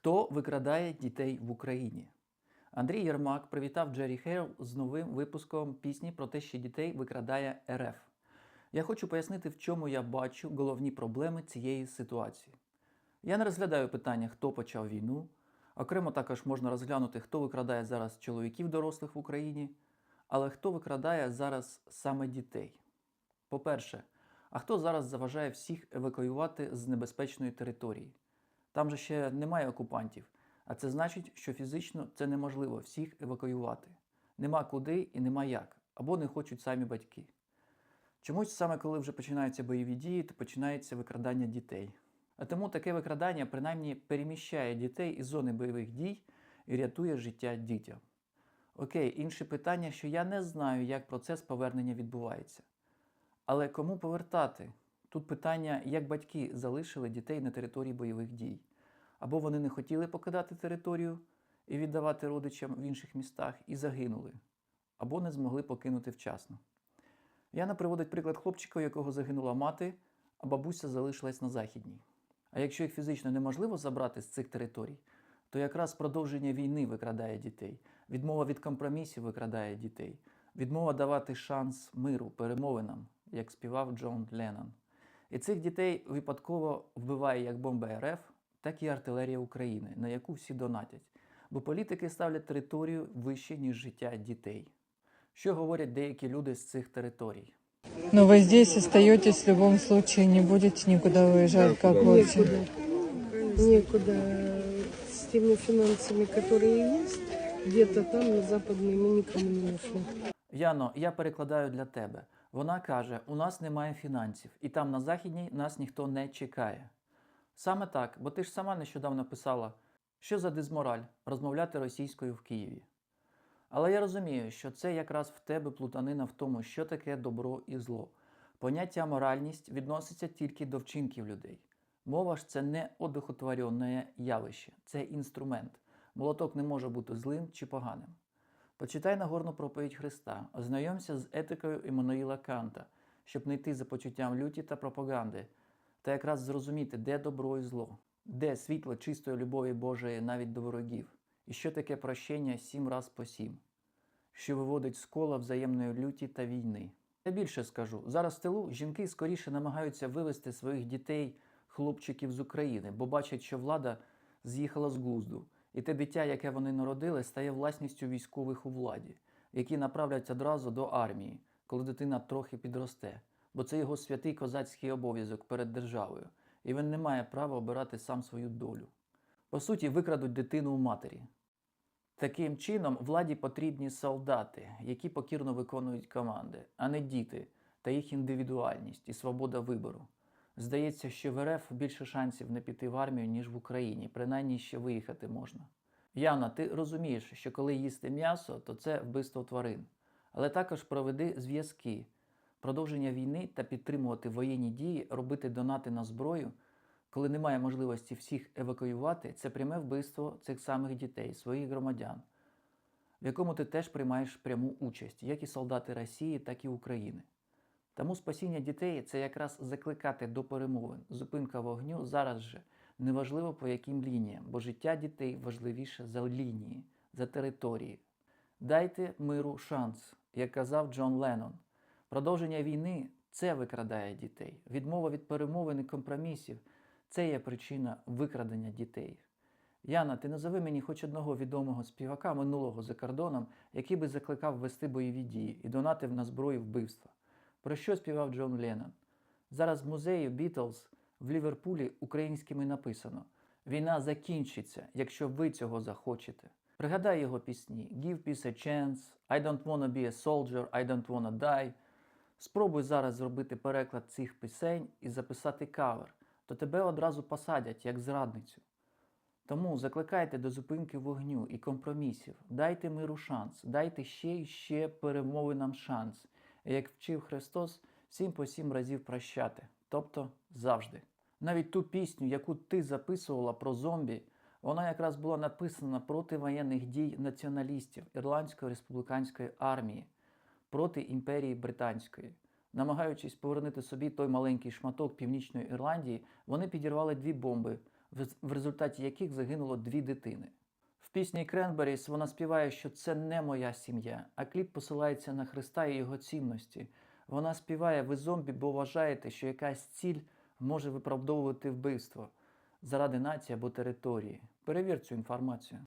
Хто викрадає дітей в Україні? Андрій Єрмак привітав Джері Хейл з новим випуском пісні про те, що дітей викрадає РФ. Я хочу пояснити, в чому я бачу головні проблеми цієї ситуації. Я не розглядаю питання, хто почав війну. Окремо також можна розглянути, хто викрадає зараз чоловіків дорослих в Україні, але хто викрадає зараз саме дітей. По-перше, а хто зараз заважає всіх евакуювати з небезпечної території? Там же ще немає окупантів, а це значить, що фізично це неможливо всіх евакуювати. Нема куди і нема як, або не хочуть самі батьки. Чомусь саме коли вже починаються бойові дії, то починається викрадання дітей. А тому таке викрадання принаймні переміщає дітей із зони бойових дій і рятує життя дітям. Окей, інше питання, що я не знаю, як процес повернення відбувається. Але кому повертати? Тут питання, як батьки залишили дітей на території бойових дій. Або вони не хотіли покидати територію і віддавати родичам в інших містах і загинули, або не змогли покинути вчасно. Яна приводить приклад хлопчика, у якого загинула мати, а бабуся залишилась на західній. А якщо їх фізично неможливо забрати з цих територій, то якраз продовження війни викрадає дітей, відмова від компромісів викрадає дітей, відмова давати шанс миру, перемовинам, як співав Джон Леннон. І цих дітей випадково вбиває як бомба РФ, так і артилерія України, на яку всі донатять. Бо політики ставлять територію вище, ніж життя дітей. Що говорять деякі люди з цих територій? Но вы здесь остаетесь в любом случае, не будете никуда уезжать, как лучше. Некуда. Некуда. С теми финансами, которые есть, где-то там, на западной, мы никому не нужны. Яно, я перекладаю для тебе. Вона каже: у нас немає фінансів, і там на західній нас ніхто не чекає. Саме так, бо ти ж сама нещодавно писала, що за дизмораль розмовляти російською в Києві. Але я розумію, що це якраз в тебе плутанина в тому, що таке добро і зло. Поняття моральність відноситься тільки до вчинків людей. Мова ж це не одухотворене явище, це інструмент. Молоток не може бути злим чи поганим. Почитай Нагорну проповідь Христа, ознайомся з етикою Іммануїла Канта, щоб не йти за почуттям люті та пропаганди, та якраз зрозуміти, де добро і зло, де світло чистої любові Божої навіть до ворогів, і що таке прощення сім раз по сім, що виводить з кола взаємної люті та війни. Я більше скажу: зараз в тилу жінки скоріше намагаються вивести своїх дітей, хлопчиків з України, бо бачать, що влада з'їхала з глузду, і те дитя, яке вони народили, стає власністю військових у владі, які направлять одразу до армії, коли дитина трохи підросте, бо це його святий козацький обов'язок перед державою, і він не має права обирати сам свою долю. По суті, викрадуть дитину у матері. Таким чином, владі потрібні солдати, які покірно виконують команди, а не діти та їх індивідуальність і свобода вибору. Здається, що в РФ більше шансів не піти в армію, ніж в Україні, принаймні ще виїхати можна. Яна, ти розумієш, що коли їсти м'ясо, то це вбивство тварин. Але також проведи зв'язки, продовження війни та підтримувати воєнні дії, робити донати на зброю, коли немає можливості всіх евакуювати, це пряме вбивство цих самих дітей, своїх громадян, в якому ти теж приймаєш пряму участь, як і солдати Росії, так і України. Тому спасіння дітей це якраз закликати до перемовин, зупинка вогню зараз же, неважливо по яким лініям, бо життя дітей важливіше за лінії, за території. Дайте миру шанс, як казав Джон Леннон. Продовження війни це викрадає дітей. Відмова від перемовин і компромісів це є причина викрадення дітей. Яна, ти назови мені хоч одного відомого співака минулого за кордоном, який би закликав вести бойові дії і донатив на зброю вбивства. Про що співав Джон Леннон? Зараз в музеї Бітлз в Ліверпулі українськими написано: Війна закінчиться, якщо ви цього захочете. Пригадай його пісні Give peace a chance, I don't wanna be a soldier, I don't wanna die. Спробуй зараз зробити переклад цих пісень і записати кавер, то тебе одразу посадять як зрадницю. Тому закликайте до зупинки вогню і компромісів, дайте миру шанс, дайте ще і ще перемовинам шанс. Як вчив Христос, сім по сім разів прощати, тобто завжди. Навіть ту пісню, яку ти записувала про зомбі, вона якраз була написана проти воєнних дій націоналістів Ірландської республіканської армії, проти імперії британської. Намагаючись повернути собі той маленький шматок Північної Ірландії, вони підірвали дві бомби в результаті яких загинуло дві дитини. Пісні Кренберіс вона співає, що це не моя сім'я, а кліп посилається на Христа і його цінності. Вона співає ви зомбі, бо вважаєте, що якась ціль може виправдовувати вбивство заради нації або території. Перевір цю інформацію.